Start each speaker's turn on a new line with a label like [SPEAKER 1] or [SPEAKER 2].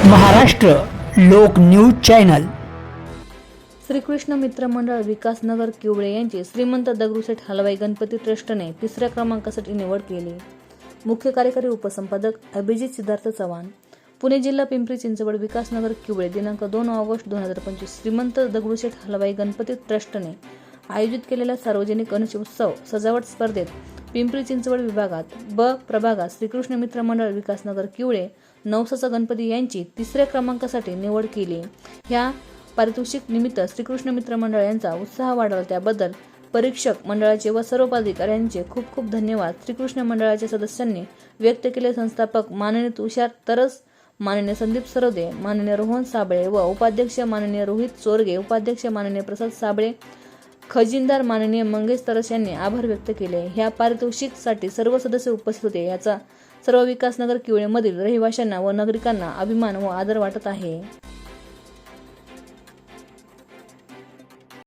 [SPEAKER 1] महाराष्ट्र लोक news channel.
[SPEAKER 2] Shrikrishna मित्र मंडळ विकास नगर किवळे यांची श्रीमंत दगडूशेठ हलवाई गणपती ट्रस्टने तिसऱ्या क्रमांकासाठी निवड केली. मुख्य कार्यकारी उपसंपादक अभिजित सिद्धार्थ चव्हाण पुणे जिल्हा पिंपरी चिंचवड विकास नगर किवळे दिनांक दोन ऑगस्ट दोन हजार पंचवीस श्रीमंत दगडूशेठ हलवाई गणपती ट्रस्टने आयोजित केलेल्या सार्वजनिक गणेश उत्सव सजावट स्पर्धेत पिंपरी चिंचवड विभागात ब प्रभागात श्रीकृष्ण मित्र मंडळ विकास नगर किवळे नवसाचा गणपती यांची तिसऱ्या क्रमांकासाठी निवड केली. ह्या पारितोषिक निमित्त श्रीकृष्ण मित्र मंडळ यांचा उत्साह वाढला त्याबद्दल परीक्षक मंडळाचे व सर्व पदाधिकाऱ्यांचे खूप खूप धन्यवाद. श्रीकृष्ण मंडळाच्या सदस्यांनी व्यक्त केले संस्थापक माननीय तुषार तरस माननीय संदीप सरोदे माननीय रोहन साबळे व उपाध्यक्ष माननीय रोहित चोरगे उपाध्यक्ष माननीय प्रसाद साबळे खजिनदार माननीय मंगेश तरस यांनी आभार व्यक्त केले. ह्या पारितोषिकसाठी सर्व सदस्य उपस्थित होते. याचा सर्व विकासनगर किवळेमधील रहिवाशांना व नागरिकांना अभिमान व आदर वाटत आहे.